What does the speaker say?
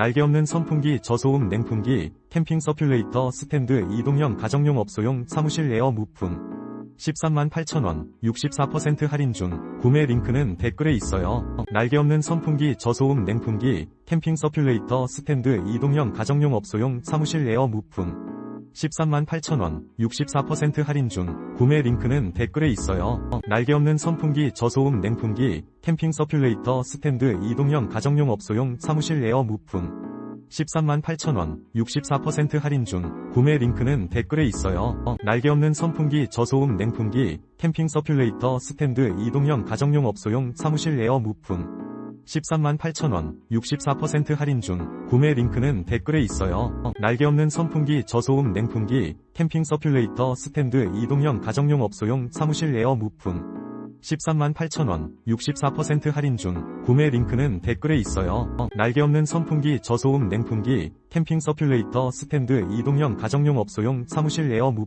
날개 없는 선풍기 저소음 냉풍기 캠핑 서큘레이터 스탠드 이동형 가정용 업소용 사무실 에어 13만 8천원 64% 할인 중 구매 링크는 댓글에 있어요. 날개 없는 선풍기 저소음 냉풍기 캠핑 서큘레이터 스탠드 이동형 가정용 업소용 사무실 에어 무풍 13만 8천원 64% 할인 중 구매 링크는 댓글에 있어요. 날개 없는 선풍기 저소음 냉풍기 캠핑 서큘레이터 스탠드 이동형 가정용 업소용 사무실 에어 무풍 13만 8천원 64% 할인 중 구매 링크는 댓글에 있어요. 날개 없는 선풍기 저소음 냉풍기 캠핑 서큘레이터 스탠드 이동형 가정용 업소용 사무실 에어 무풍 13만 8천원 64% 할인 중 구매 링크는 댓글에 있어요. 날개 없는 선풍기 저소음 냉풍기 캠핑 서큘레이터 스탠드 이동형 가정용 업소용 사무실 에어 13만 8천원 64% 할인 중 구매 링크는 댓글에 있어요. 날개 없는 선풍기 저소음 냉풍기 캠핑 서큘레이터 스탠드 이동형 가정용 업소용 사무실 에어 무